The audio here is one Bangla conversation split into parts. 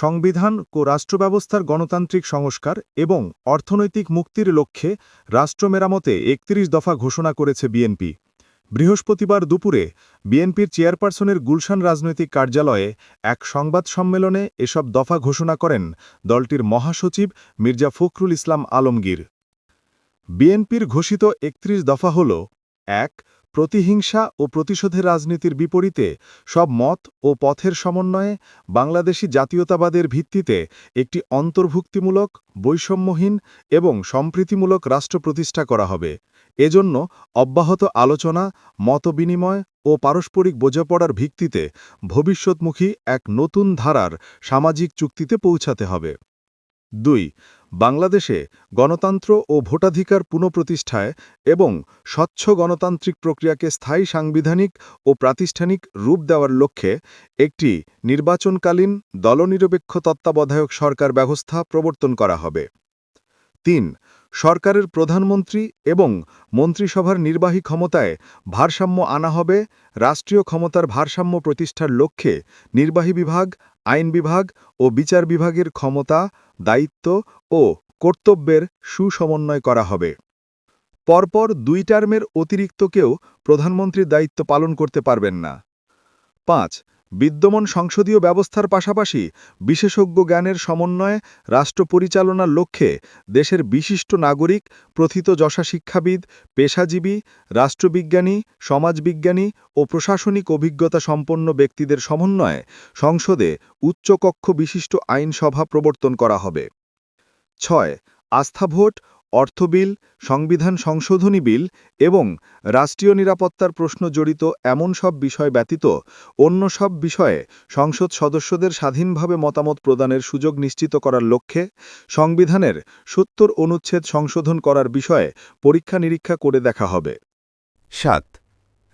সংবিধান ও রাষ্ট্রব্যবস্থার গণতান্ত্রিক সংস্কার এবং অর্থনৈতিক মুক্তির লক্ষ্যে রাষ্ট্র মেরামতে একত্রিশ দফা ঘোষণা করেছে বিএনপি। বৃহস্পতিবার দুপুরে বিএনপির চেয়ারপারসনের গুলশান রাজনৈতিক কার্যালয়ে এক সংবাদ সম্মেলনে এসব দফা ঘোষণা করেন দলটির মহাসচিব মির্জা ফখরুল ইসলাম আলমগীর। বিএনপির ঘোষিত একত্রিশ দফা হল, এক প্রতিহিংসা ও প্রতিশোধের রাজনীতির বিপরীতে সব মত ও পথের সমন্বয়ে বাংলাদেশি জাতীয়তাবাদের ভিত্তিতে একটি অন্তর্ভুক্তিমূলক, বৈষম্যহীন এবং সম্প্রীতিমূলক রাষ্ট্র প্রতিষ্ঠা করা হবে। এজন্য অব্যাহত আলোচনা, মতবিনিময় ও পারস্পরিক বোঝাপড়ার ভিত্তিতে ভবিষ্যৎমুখী এক নতুন ধারার সামাজিক চুক্তিতে পৌঁছাতে হবে। দুই বাংলাদেশে গণতন্ত্র ও ভোটাধিকার পুনঃপ্রতিষ্ঠায় এবং স্বচ্ছ গণতান্ত্রিক প্রক্রিয়াকে স্থায়ী সাংবিধানিক ও প্রাতিষ্ঠানিক রূপ দেওয়ার লক্ষ্যে একটি নির্বাচনকালীন দলনিরপেক্ষ তত্ত্বাবধায়ক সরকার ব্যবস্থা প্রবর্তন করা হবে। তিন, সরকারের প্রধানমন্ত্রী এবং মন্ত্রিসভার নির্বাহী ক্ষমতায় ভারসাম্য আনা হবে। রাষ্ট্রীয় ক্ষমতার ভারসাম্য প্রতিষ্ঠার লক্ষ্যে নির্বাহী বিভাগ আইন বিভাগ ও বিচার বিভাগের ক্ষমতা, দায়িত্ব ও কর্তব্যের সুসমন্বয় করা হবে। পরপর দুই টার্মের অতিরিক্ত কেউ প্রধানমন্ত্রীর দায়িত্ব পালন করতে পারবেন না। পাঁচ বিদ্যমান সংসদীয় ব্যবস্থার পাশাপাশি বিশেষজ্ঞ জ্ঞানের সমন্বয়ে রাষ্ট্র পরিচালনার লক্ষ্যে দেশের বিশিষ্ট নাগরিক, প্রথিত যশা শিক্ষাবিদ, পেশাজীবী, রাষ্ট্রবিজ্ঞানী, সমাজবিজ্ঞানী ও প্রশাসনিক অভিজ্ঞতা সম্পন্ন ব্যক্তিদের সমন্বয়ে সংসদে উচ্চকক্ষ বিশিষ্ট আইনসভা প্রবর্তন করা হবে। ছয়, আস্থা ভোট অর্থ বিল, সংবিধান সংশোধনী বিল এবং রাষ্ট্রীয় নিরাপত্তার প্রশ্ন জড়িত এমন সব বিষয় ব্যতীত অন্য সব বিষয়ে সংসদ সদস্যদের স্বাধীনভাবে মতামত প্রদানের সুযোগ নিশ্চিত করার লক্ষ্যে সংবিধানের সত্তর অনুচ্ছেদ সংশোধন করার বিষয়ে পরীক্ষা নিরীক্ষা করে দেখা হবে। সাত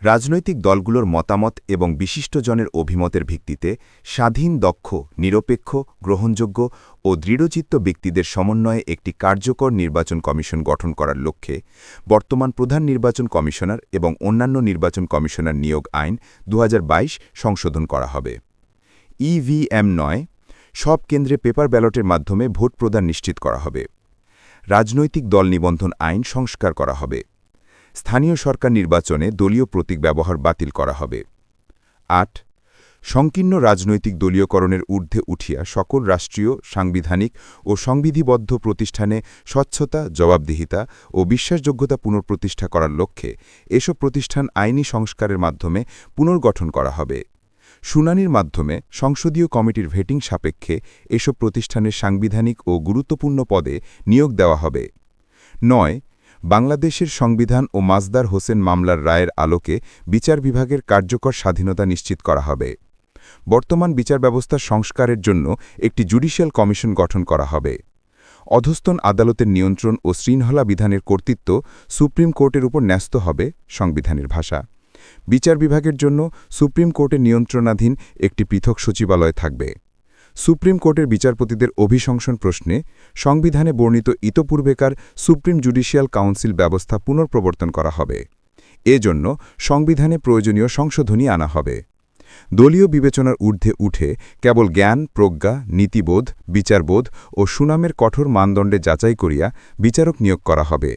রাজনৈতিক দলগুলোর মতামত এবং বিশিষ্টজনের অভিমতের ভিত্তিতে স্বাধীন, দক্ষ, নিরপেক্ষ, গ্রহণযোগ্য ও দৃঢ়চিত্ত ব্যক্তিদের সমন্বয়ে একটি কার্যকর নির্বাচন কমিশন গঠন করার লক্ষ্যে বর্তমান প্রধান নির্বাচন কমিশনার এবং অন্যান্য নির্বাচন কমিশনার নিয়োগ আইন দু হাজার বাইশ সংশোধন করা হবে। ইভিএম নয়, সব কেন্দ্রে পেপার ব্যালটের মাধ্যমে ভোট প্রদান নিশ্চিত করা হবে। রাজনৈতিক দল নিবন্ধন আইন সংস্কার করা হবে। স্থানীয় সরকার নির্বাচনে দলীয় প্রতীক ব্যবহার বাতিল করা হবে। আট, সংকীর্ণ রাজনৈতিক দলীয়করণের ঊর্ধ্বে উঠিয়া সকল রাষ্ট্রীয়, সাংবিধানিক ও সংবিধিবদ্ধ প্রতিষ্ঠানে স্বচ্ছতা, জবাবদিহিতা ও বিশ্বাসযোগ্যতা পুনঃপ্রতিষ্ঠা করার লক্ষ্যে এসব প্রতিষ্ঠান আইনি সংস্কারের মাধ্যমে পুনর্গঠন করা হবে। শুনানির মাধ্যমে সংসদীয় কমিটির ভেটিং সাপেক্ষে এসব প্রতিষ্ঠানের সাংবিধানিক ও গুরুত্বপূর্ণ পদে নিয়োগ দেওয়া হবে। নয় বাংলাদেশের সংবিধান ও মাজদার হোসেন মামলার রায়ের আলোকে বিচার বিভাগের কার্যকর স্বাধীনতা নিশ্চিত করা হবে। বর্তমান বিচার ব্যবস্থার সংস্কারের জন্য একটি জুডিশিয়াল কমিশন গঠন করা হবে। অধস্তন আদালতের নিয়ন্ত্রণ ও শৃঙ্খলা বিধানের কর্তৃত্ব সুপ্রিম কোর্টের উপর ন্যস্ত হবে সংবিধানের ভাষা। বিচার বিভাগের জন্য সুপ্রিম কোর্টের নিয়ন্ত্রণাধীন একটি পৃথক সচিবালয় থাকবে। সুপ্রিম কোর্টের বিচারপতিদের অভিশংসন প্রশ্নে সংবিধানে বর্ণিত ইতপূর্বেকার সুপ্রিম জুডিশিয়াল কাউন্সিল ব্যবস্থা পুনঃপ্রবর্তন করা হবে। এজন্য সংবিধানে প্রয়োজনীয় সংশোধনী আনা হবে। দলীয় বিবেচনার ঊর্ধ্বে উঠে কেবল জ্ঞান, প্রজ্ঞা, নীতিবোধ, বিচারবোধ ও সুনামের কঠোর মানদণ্ডে যাচাই করিয়া বিচারক নিয়োগ করা হবে।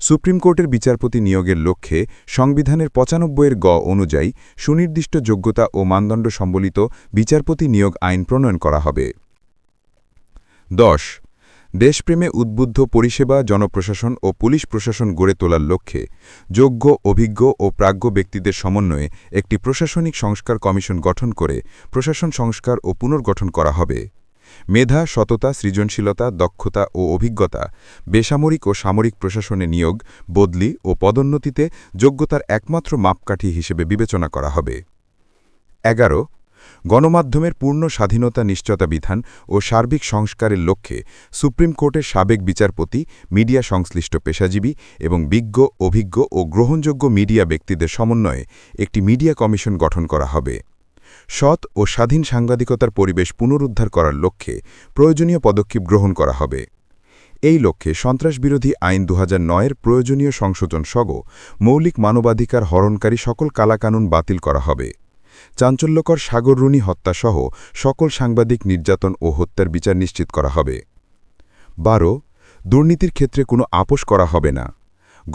সুপ্রিম কোর্টের বিচারপতি নিয়োগের লক্ষ্যে সংবিধানের পঁচানব্বইয়ের গ অনুযায়ী সুনির্দিষ্ট যোগ্যতা ও মানদণ্ড সম্বলিত বিচারপতি নিয়োগ আইন প্রণয়ন করা হবে। দশ, দেশপ্রেমে উদ্বুদ্ধ পরিষেবা, জনপ্রশাসন ও পুলিশ প্রশাসন গড়ে তোলার লক্ষ্যে যোগ্য, অভিজ্ঞ ও প্রাজ্ঞ ব্যক্তিদের সমন্বয়ে একটি প্রশাসনিক সংস্কার কমিশন গঠন করে প্রশাসন সংস্কার ও পুনর্গঠন করা হবে। মেধা, সততা, সৃজনশীলতা, দক্ষতা ও অভিজ্ঞতা, বেসামরিক ও সামরিক প্রশাসনে নিয়োগ, বদলি ও পদোন্নতিতে যোগ্যতার একমাত্র মাপকাঠি হিসেবে বিবেচনা করা হবে। এগারো, গণমাধ্যমের পূর্ণ স্বাধীনতা নিশ্চয়তা বিধান ও সার্বিক সংস্কারের লক্ষ্যে সুপ্রিম কোর্টের সাবেক বিচারপতি, মিডিয়া সংশ্লিষ্ট পেশাজীবী এবং বিজ্ঞ, অভিজ্ঞ ও গ্রহণযোগ্য মিডিয়া ব্যক্তিদের সমন্বয়ে একটি মিডিয়া কমিশন গঠন করা হবে। সৎ ও স্বাধীন সাংবাদিকতার পরিবেশ পুনরুদ্ধার করার লক্ষ্যে প্রয়োজনীয় পদক্ষেপ গ্রহণ করা হবে। এই লক্ষ্যে সন্ত্রাসবিরোধী আইন দু এর প্রয়োজনীয় সংশোধন সহ মৌলিক মানবাধিকার হরণকারী সকল কালাকানুন বাতিল করা হবে। চাঞ্চল্যকর সাগররুনি হত্যাসহ সকল সাংবাদিক নির্যাতন ও হত্যার বিচার নিশ্চিত করা হবে। বারো, দুর্নীতির ক্ষেত্রে কোনো আপোষ করা হবে না।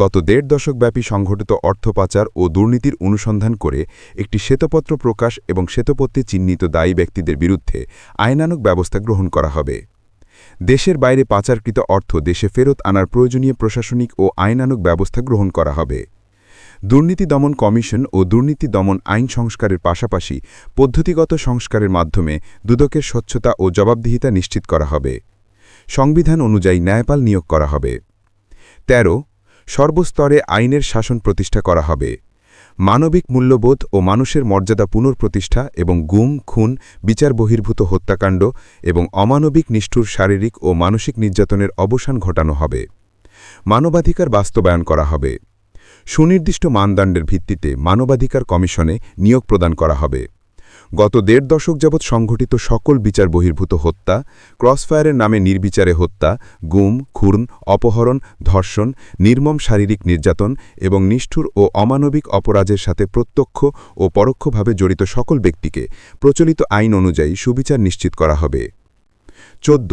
গত দেড় দশকব্যাপী সংঘটিত অর্থ পাচার ও দুর্নীতির অনুসন্ধান করে একটি শ্বেতপত্র প্রকাশ এবং শ্বেতপত্রে চিহ্নিত দায়ী ব্যক্তিদের বিরুদ্ধে আইনানুক ব্যবস্থা গ্রহণ করা হবে। দেশের বাইরে পাচারকৃত অর্থ দেশে ফেরত আনার প্রয়োজনীয় প্রশাসনিক ও আইনানুক ব্যবস্থা গ্রহণ করা হবে। দুর্নীতি দমন কমিশন ও দুর্নীতি দমন আইন সংস্কারের পাশাপাশি পদ্ধতিগত সংস্কারের মাধ্যমে দুদকের স্বচ্ছতা ও জবাবদিহিতা নিশ্চিত করা হবে। সংবিধান অনুযায়ী ন্যায়পাল নিয়োগ করা হবে। ১৩ সর্বস্তরে আইনের শাসন প্রতিষ্ঠা করা হবে। মানবিক মূল্যবোধ ও মানুষের মর্যাদা পুনঃপ্রতিষ্ঠা এবং গুম, খুন, বিচার বহির্ভূত হত্যাকাণ্ড এবং অমানবিক, নিষ্ঠুর শারীরিক ও মানসিক নির্যাতনের অবসান ঘটানো হবে। মানবাধিকার বাস্তবায়ন করা হবে। সুনির্দিষ্ট মানদণ্ডের ভিত্তিতে মানবাধিকার কমিশনে নিয়োগ প্রদান করা হবে। গত দেড় দশক যাবৎ সংঘটিত সকল বিচার বহির্ভূত হত্যা, ক্রসফায়ারের নামে নির্বিচারে হত্যা, গুম, খুন, অপহরণ, ধর্ষণ, নির্মম শারীরিক নির্যাতন এবং নিষ্ঠুর ও অমানবিক অপরাধের সাথে প্রত্যক্ষ ও পরোক্ষভাবে জড়িত সকল ব্যক্তিকে প্রচলিত আইন অনুযায়ী সুবিচার নিশ্চিত করা হবে। চোদ্দ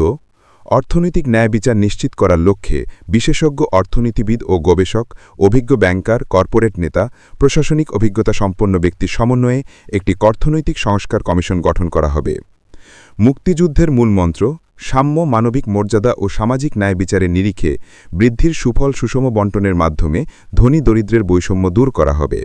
অর্থনৈতিক ন্যায় বিচার নিশ্চিত করার লক্ষ্যে বিশেষজ্ঞ অর্থনীতিবিদ ও গবেষক, অভিজ্ঞ ব্যাংকার, কর্পোরেট নেতা, প্রশাসনিক অভিজ্ঞতা সম্পন্ন ব্যক্তির সমন্বয়ে একটি অর্থনৈতিক সংস্কার কমিশন গঠন করা হবে। মুক্তিযুদ্ধের মূলমন্ত্র সাম্য মানবিক মর্যাদা ও সামাজিক ন্যায় বিচারের নিরিখে বৃদ্ধির সুফল সুষম বন্টনের মাধ্যমে ধনী দরিদ্রের বৈষম্য দূর করা হবে।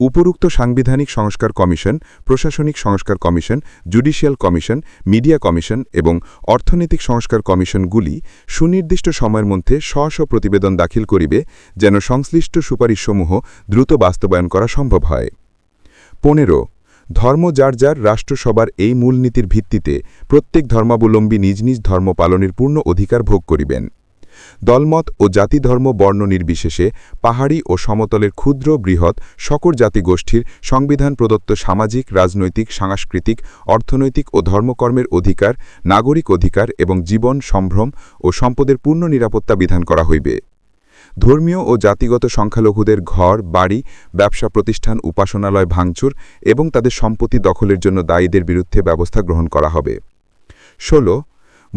উপরুক্ত সাংবিধানিক সংস্কার কমিশন, প্রশাসনিক সংস্কার commission, judicial commission, media commission এবং অর্থনৈতিক সংস্কার কমিশনগুলি সুনির্দিষ্ট সময়ের মধ্যে স্ব স্ব প্রতিবেদন দাখিল করিবে যেন সংশ্লিষ্ট সুপারিশসমূহ দ্রুত বাস্তবায়ন করা সম্ভব হয়। পনেরো, ধর্ম যার যার রাষ্ট্রসভার এই মূলনীতির ভিত্তিতে প্রত্যেক ধর্মাবলম্বী নিজ নিজ ধর্ম পালনের পূর্ণ অধিকার ভোগ করিবেন। দলমত ও জাতি ধর্ম বর্ণ নির্বিশেষে পাহাড়ি ও সমতলের ক্ষুদ্র বৃহৎ সকল জাতিগোষ্ঠীর সংবিধান প্রদত্ত সামাজিক, রাজনৈতিক, সাংস্কৃতিক, অর্থনৈতিক ও ধর্মকর্মের অধিকার, নাগরিক অধিকার এবং জীবন, সম্ভ্রম ও সম্পদের পূর্ণ নিরাপত্তা বিধান করা হইবে। ধর্মীয় ও জাতিগত সংখ্যালঘুদের ঘর, বাড়ি, ব্যবসা প্রতিষ্ঠান, উপাসনালয় ভাঙচুর এবং তাদের সম্পত্তি দখলের জন্য দায়ীদের বিরুদ্ধে ব্যবস্থা গ্রহণ করা হবে। ১৬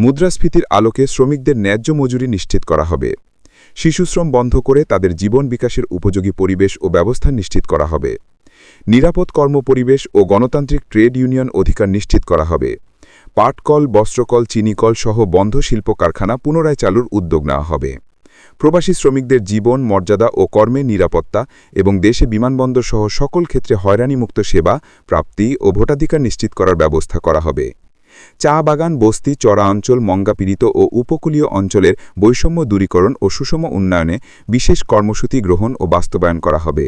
মুদ্রাস্ফীতির আলোকে শ্রমিকদের ন্যায্য মজুরি নিশ্চিত করা হবে। শিশুশ্রম বন্ধ করে তাদের জীবন বিকাশের উপযোগী পরিবেশ ও ব্যবস্থা নিশ্চিত করা হবে। নিরাপদ কর্মপরিবেশ ও গণতান্ত্রিক ট্রেড ইউনিয়ন অধিকার নিশ্চিত করা হবে। পাটকল, বস্ত্রকল, চিনিকল সহ বন্ধ শিল্প কারখানা পুনরায় চালুর উদ্যোগ নেওয়া হবে। প্রবাসী শ্রমিকদের জীবন, মর্যাদা ও কর্মের নিরাপত্তা এবং দেশে বিমানবন্দর সহ সকল ক্ষেত্রে হয়রানিমুক্ত সেবা, প্রাপ্তি ও ভোটাধিকার নিশ্চিত করার ব্যবস্থা করা হবে। চা বাগান, বস্তি, চড়া অঞ্চল মঙ্গাপীড়িত ও উপকূলীয় অঞ্চলের বৈষম্য দূরীকরণ ও সুষম উন্নয়নে বিশেষ কর্মসূচি গ্রহণ ও বাস্তবায়ন করা হবে।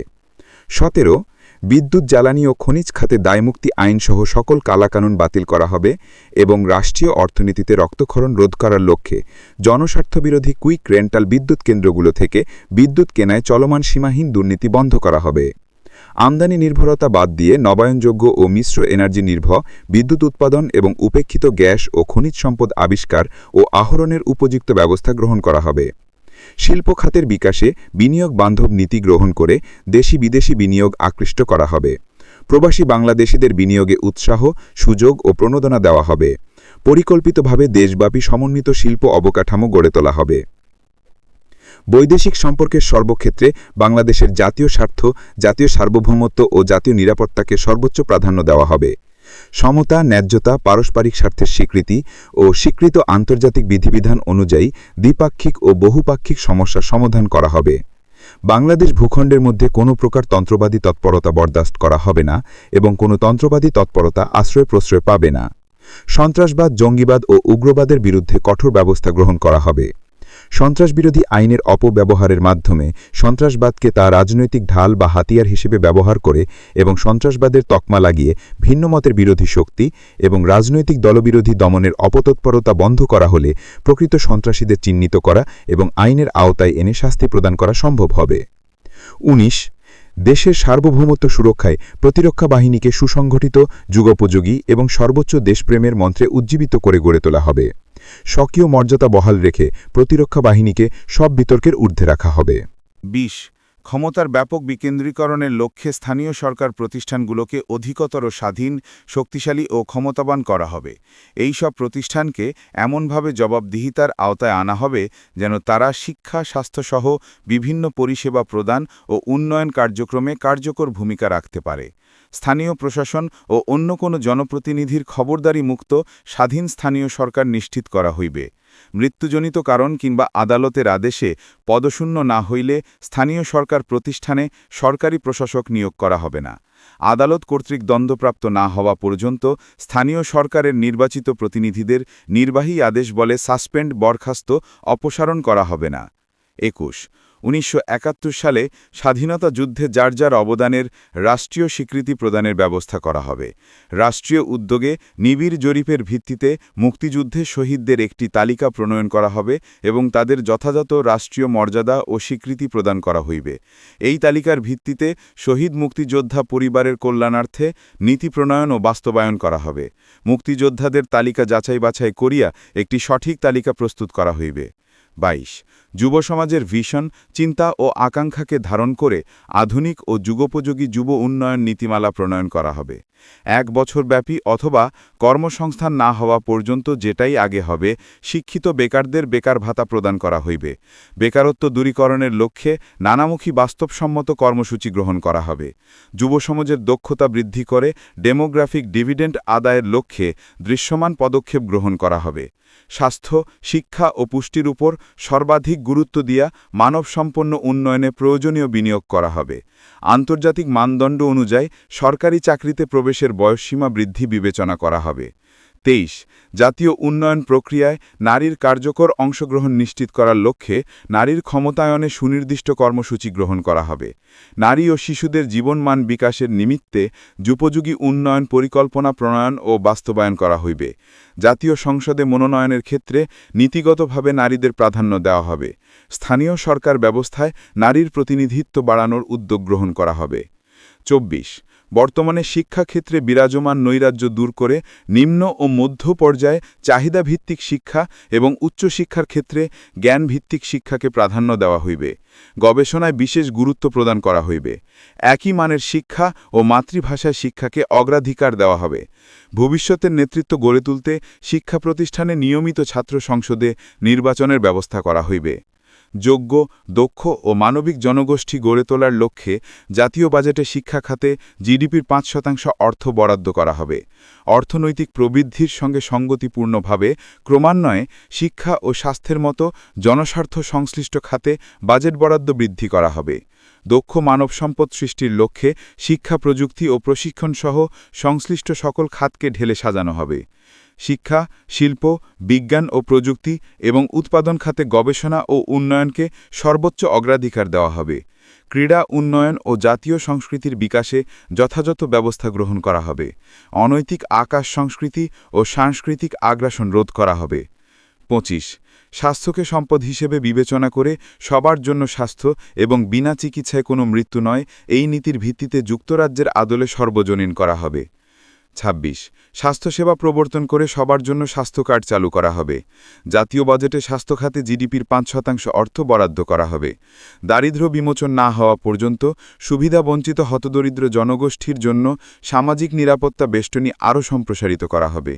সতেরো, বিদ্যুৎ, জ্বালানি ও খনিজ খাতে দায়মুক্তি আইনসহ সকল কালাকানুন বাতিল করা হবে এবং রাষ্ট্রীয় অর্থনীতিতে রক্তক্ষরণ রোধ করার লক্ষ্যে জনস্বার্থবিরোধী কুইক রেন্টাল বিদ্যুৎ কেন্দ্রগুলো থেকে বিদ্যুৎ কেনায় চলমান সীমাহীন দুর্নীতি বন্ধ করা হবে। আমদানি নির্ভরতা বাদ দিয়ে নবায়নযোগ্য ও মিশ্র এনার্জি নির্ভর, বিদ্যুৎ উৎপাদন এবং উপেক্ষিত গ্যাস ও খনিজ সম্পদ আবিষ্কার ও আহরণের উপযুক্ত ব্যবস্থা গ্রহণ করা হবে। শিল্প খাতের বিকাশে বিনিয়োগ বান্ধব নীতি গ্রহণ করে দেশি বিদেশি বিনিয়োগ আকৃষ্ট করা হবে। প্রবাসী বাংলাদেশিদের বিনিয়োগে উৎসাহ, সুযোগ ও প্রণোদনা দেওয়া হবে। পরিকল্পিতভাবে দেশব্যাপী সমন্বিত শিল্প অবকাঠামো গড়ে তোলা হবে। বৈদেশিক সম্পর্কের সর্বক্ষেত্রে বাংলাদেশের জাতীয় স্বার্থ, জাতীয় সার্বভৌমত্ব ও জাতীয় নিরাপত্তাকে সর্বোচ্চ প্রাধান্য দেওয়া হবে। সমতা, ন্যায্যতা, পারস্পরিক স্বার্থের স্বীকৃতি ও স্বীকৃত আন্তর্জাতিক বিধিবিধান অনুযায়ী দ্বিপাক্ষিক ও বহুপাক্ষিক সমস্যা সমাধান করা হবে। বাংলাদেশ ভূখণ্ডের মধ্যে কোনো প্রকার তন্ত্রবাদী তৎপরতা বরদাস্ত করা হবে না এবং কোনো তন্ত্রবাদী তৎপরতা আশ্রয় প্রশ্রয় পাবে না। সন্ত্রাসবাদ, জঙ্গিবাদ ও উগ্রবাদের বিরুদ্ধে কঠোর ব্যবস্থা গ্রহণ করা হবে। সন্ত্রাসবিরোধী আইনের অপব্যবহারের মাধ্যমে সন্ত্রাসবাদকে তা রাজনৈতিক ঢাল বা হাতিয়ার হিসেবে ব্যবহার করে এবং সন্ত্রাসবাদের তকমা লাগিয়ে ভিন্নমতের বিরোধী শক্তি এবং রাজনৈতিক দলবিরোধী দমনের অপতৎপরতা বন্ধ করা হলে প্রকৃত সন্ত্রাসীদের চিহ্নিত করা এবং আইনের আওতায় এনে শাস্তি প্রদান করা সম্ভব হবে। ১৯ দেশের সার্বভৌমত্ব সুরক্ষায় প্রতিরক্ষা বাহিনীকে সুসংগঠিত, যুগোপযোগী এবং সর্বোচ্চ দেশপ্রেমের মন্ত্রে উজ্জীবিত করে গড়ে তোলা হবে। স্বকীয় মর্যাদা বহাল রেখে প্রতিরক্ষা বাহিনীকে সব বিতর্কের ঊর্ধ্বে রাখা হবে। বিশ ক্ষমতার ব্যাপক বিকেন্দ্রীকরণের লক্ষ্যে স্থানীয় সরকার প্রতিষ্ঠানগুলোকে অধিকতর স্বাধীন, শক্তিশালী ও ক্ষমতাবান করা হবে। এই সব প্রতিষ্ঠানকে এমনভাবে জবাবদিহিতার আওতায় আনা হবে যেন তারা শিক্ষা, স্বাস্থ্যসহ বিভিন্ন পরিষেবা প্রদান ও উন্নয়ন কার্যক্রমে কার্যকর ভূমিকা রাখতে পারে। স্থানীয় প্রশাসন ও অন্য কোনো জনপ্রতিনিধির খবরদারি মুক্ত স্বাধীন স্থানীয় সরকার নিশ্চিত করা হইবে। মৃত্যুজনিত কারণ কিংবা আদালতের আদেশে পদশূন্য না হইলে স্থানীয় সরকার প্রতিষ্ঠানে সরকারি প্রশাসক নিয়োগ করা হবে না। আদালত কর্তৃক দণ্ডপ্রাপ্ত না হওয়া পর্যন্ত স্থানীয় সরকারের নির্বাচিত প্রতিনিধিদের নির্বাহী আদেশ বলে সাসপেন্ড বরখাস্ত অপসারণ করা হবে না। একুশ উনিশশো একাত্তর সালে স্বাধীনতা যুদ্ধে যার যার অবদানের রাষ্ট্রীয় স্বীকৃতি প্রদানের ব্যবস্থা করা হবে। রাষ্ট্রীয় উদ্যোগে নিবিড় জরিপের ভিত্তিতে মুক্তিযুদ্ধে শহীদদের একটি তালিকা প্রণয়ন করা হবে এবং তাদের যথাযথ রাষ্ট্রীয় মর্যাদা ও স্বীকৃতি প্রদান করা হইবে। এই তালিকার ভিত্তিতে শহীদ মুক্তিযোদ্ধা পরিবারের কল্যাণার্থে নীতি প্রণয়ন ও বাস্তবায়ন করা হবে। মুক্তিযোদ্ধাদের তালিকা যাচাই বাছাই করিয়া একটি সঠিক তালিকা প্রস্তুত করা হইবে। বাইশ। যুব সমাজের ভিশন চিন্তা ও আকাঙ্ক্ষাকে ধারণ করে আধুনিক ও যুগোপযোগী যুব উন্নয়ন নীতিমালা প্রণয়ন করা হবে। এক বছর ব্যাপী অথবা কর্মসংস্থান না হওয়া পর্যন্ত যেটাই আগে হবে, শিক্ষিত বেকারদের বেকার ভাতা প্রদান করা হইবে। বেকারত্ব দূরীকরণের লক্ষ্যে নানামুখী বাস্তবসম্মত কর্মসূচি গ্রহণ করা হবে। যুব সমাজের দক্ষতা বৃদ্ধি করে ডেমোগ্রাফিক ডিভিডেন্ড আদায়ের লক্ষ্যে দৃশ্যমান পদক্ষেপ গ্রহণ করা হবে। স্বাস্থ্য, শিক্ষা ও পুষ্টির উপর সর্বাধিক গুরুত্ব দিয়া মানবসম্পন্ন উন্নয়নে প্রয়োজনীয় বিনিয়োগ করা হবে। আন্তর্জাতিক মানদণ্ড অনুযায়ী সরকারি চাকরিতে প্রবেশের বয়সসীমা বৃদ্ধি বিবেচনা করা হবে। তেইশ, জাতীয় উন্নয়ন প্রক্রিয়ায় নারীর কার্যকর অংশগ্রহণ নিশ্চিত করার লক্ষ্যে নারীর ক্ষমতায়নে সুনির্দিষ্ট কর্মসূচি গ্রহণ করা হবে। নারী ও শিশুদের জীবনমান বিকাশের নিমিত্তে যুপযোগী উন্নয়ন পরিকল্পনা প্রণয়ন ও বাস্তবায়ন করা হইবে। জাতীয় সংসদে মনোনয়নের ক্ষেত্রে নীতিগতভাবে নারীদের প্রাধান্য দেওয়া হবে। স্থানীয় সরকার ব্যবস্থায় নারীর প্রতিনিধিত্ব বাড়ানোর উদ্যোগ গ্রহণ করা হবে। চব্বিশ বর্তমানে শিক্ষাক্ষেত্রে বিরাজমান নৈরাজ্য দূর করে নিম্ন ও মধ্য পর্যায়ে চাহিদাভিত্তিক শিক্ষা এবং উচ্চশিক্ষার ক্ষেত্রে জ্ঞানভিত্তিক শিক্ষাকে প্রাধান্য দেওয়া হইবে। গবেষণায় বিশেষ গুরুত্ব প্রদান করা হইবে। একই মানের শিক্ষা ও মাতৃভাষায় শিক্ষাকে অগ্রাধিকার দেওয়া হবে। ভবিষ্যতের নেতৃত্ব গড়ে তুলতে শিক্ষা প্রতিষ্ঠানে নিয়মিত ছাত্র সংসদে নির্বাচনের ব্যবস্থা করা হইবে। যোগ্য, দক্ষ ও মানবিক জনগোষ্ঠী গড়ে তোলার লক্ষ্যে জাতীয় বাজেটে শিক্ষা খাতে জিডিপির পাঁচ শতাংশ অর্থ বরাদ্দ করা হবে। অর্থনৈতিক প্রবৃদ্ধির সঙ্গে সঙ্গতিপূর্ণভাবে ক্রমান্বয়ে শিক্ষা ও স্বাস্থ্যের মতো জনস্বার্থ সংশ্লিষ্ট খাতে বাজেট বরাদ্দ বৃদ্ধি করা হবে। দক্ষ মানব সম্পদ সৃষ্টির লক্ষ্যে শিক্ষা প্রযুক্তি ও প্রশিক্ষণ সহ সংশ্লিষ্ট সকল খাতকে ঢেলে সাজানো হবে। শিক্ষা, শিল্প, বিজ্ঞান ও প্রযুক্তি এবং উৎপাদন খাতে গবেষণা ও উন্নয়নকে সর্বোচ্চ অগ্রাধিকার দেওয়া হবে। ক্রীড়া, উন্নয়ন ও জাতীয় সংস্কৃতির বিকাশে যথাযথ ব্যবস্থা গ্রহণ করা হবে। অনৈতিক আকাশ সংস্কৃতি ও সাংস্কৃতিক আগ্রাসন রোধ করা হবে। পঁচিশ। স্বাস্থ্যকে সম্পদ হিসেবে বিবেচনা করে সবার জন্য স্বাস্থ্য এবং বিনা চিকিৎসায় কোনো মৃত্যু নয়, এই নীতির ভিত্তিতে যুক্তরাজ্যের আদলে সর্বজনীন করা হবে। ২৬ স্বাস্থ্যসেবা প্রবর্তন করে সবার জন্য স্বাস্থ্য কার্ড চালু করা হবে। জাতীয় বাজেটে স্বাস্থ্য খাতে জিডিপির পাঁচ শতাংশ অর্থ বরাদ্দ করা হবে। দারিদ্র্য বিমোচন না হওয়া পর্যন্ত সুবিধা বঞ্চিত হতদরিদ্র জনগোষ্ঠীর জন্য সামাজিক নিরাপত্তা বেষ্টনী আরও সম্প্রসারিত করা হবে।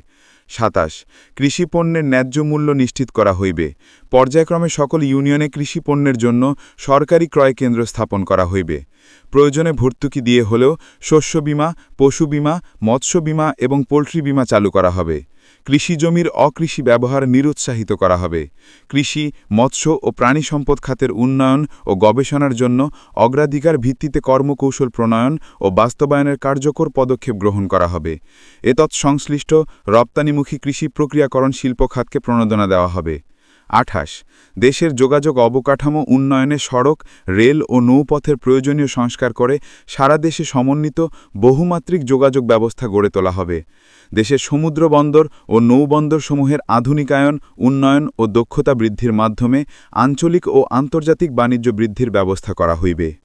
সাতাশ, কৃষি পণ্যের ন্যায্য মূল্য নিশ্চিত করা হইবে। পর্যায়ক্রমে সকল ইউনিয়নে কৃষি পণ্যের জন্য সরকারি ক্রয় কেন্দ্র স্থাপন করা হইবে। প্রয়োজনে ভর্তুকি দিয়ে হলেও শস্য বিমা, পশু বিমা, মৎস্য বিমা এবং পোলট্রি বিমা চালু করা হবে। কৃষি জমির অকৃষি ব্যবহার নিরুৎসাহিত করা হবে। কৃষি, মৎস্য ও প্রাণী সম্পদ খাতের উন্নয়ন ও গবেষণার জন্য অগ্রাধিকার ভিত্তিতে কর্মকৌশল প্রণয়ন ও বাস্তবায়নের কার্যকর পদক্ষেপ গ্রহণ করা হবে। এতৎ সংশ্লিষ্ট রপ্তানিমুখী কৃষি প্রক্রিয়াকরণ শিল্প খাতকে প্রণোদনা দেওয়া হবে। আঠাশ। দেশের যোগাযোগ অবকাঠামো উন্নয়নে সড়ক, রেল ও নৌপথের প্রয়োজনীয় সংস্কার করে সারা দেশে সমন্বিত বহুমাত্রিক যোগাযোগ ব্যবস্থা গড়ে তোলা হবে। দেশের সমুদ্র বন্দর ও নৌবন্দরসমূহের আধুনিকায়ন, উন্নয়ন ও দক্ষতা বৃদ্ধির মাধ্যমে আঞ্চলিক ও আন্তর্জাতিক বাণিজ্য বৃদ্ধির ব্যবস্থা করা হইবে।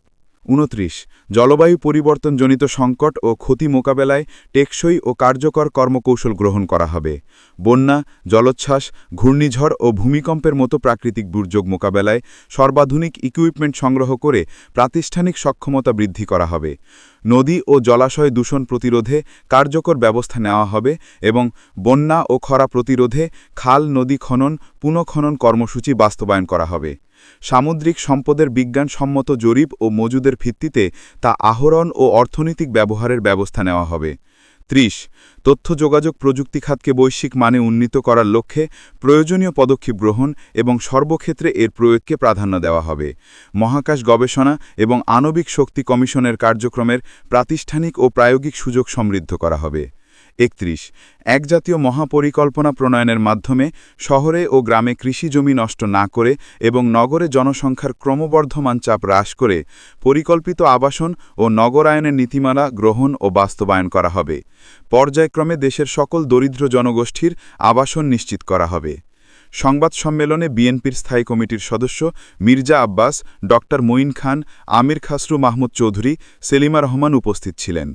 উনত্রিশ, জলবায়ু পরিবর্তনজনিত সংকট ও ক্ষতি মোকাবেলায় টেকসই ও কার্যকর কর্মকৌশল গ্রহণ করা হবে। বন্যা, জলোচ্ছ্বাস, ঘূর্ণিঝড় ও ভূমিকম্পের মতো প্রাকৃতিক দুর্যোগ মোকাবেলায় সর্বাধুনিক ইকুইপমেন্ট সংগ্রহ করে প্রাতিষ্ঠানিক সক্ষমতা বৃদ্ধি করা হবে। নদী ও জলাশয় দূষণ প্রতিরোধে কার্যকর ব্যবস্থা নেওয়া হবে এবং বন্যা ও খরা প্রতিরোধে খাল নদী খনন, পুনঃখনন কর্মসূচি বাস্তবায়ন করা হবে। সামুদ্রিক সম্পদের বিজ্ঞানসম্মত জরিপ ও মজুদের ভিত্তিতে তা আহরণ ও অর্থনৈতিক ব্যবহারের ব্যবস্থা নেওয়া হবে। ত্রিশ, তথ্য যোগাযোগ প্রযুক্তি খাতকে বৈশ্বিক মানে উন্নীত করার লক্ষ্যে প্রয়োজনীয় পদক্ষেপ গ্রহণ এবং সর্বক্ষেত্রে এর প্রয়োগকে প্রাধান্য দেওয়া হবে। মহাকাশ গবেষণা এবং আণবিক শক্তি কমিশনের কার্যক্রমের প্রাতিষ্ঠানিক ও প্রায়োগিক সুযোগ সমৃদ্ধ করা হবে। একত্রিশ। এক জাতীয় মহাপরিকল্পনা প্রণয়নের মাধ্যমে শহরে ও গ্রামে কৃষি জমি নষ্ট না করে এবং নগরে জনসংখ্যার ক্রমবর্ধমান চাপ হ্রাস করে পরিকল্পিত আবাসন ও নগরায়নের নীতিমালা গ্রহণ ও বাস্তবায়ন করা হবে। পর্যায়ক্রমে দেশের সকল দরিদ্র জনগোষ্ঠীর আবাসন নিশ্চিত করা হবে। সংবাদ সম্মেলনে বিএনপির স্থায়ী কমিটির সদস্য মির্জা আব্বাস ড মঈন খান, আমির খাসরু মাহমুদ চৌধুরী, সেলিমা রহমান উপস্থিত ছিলেন।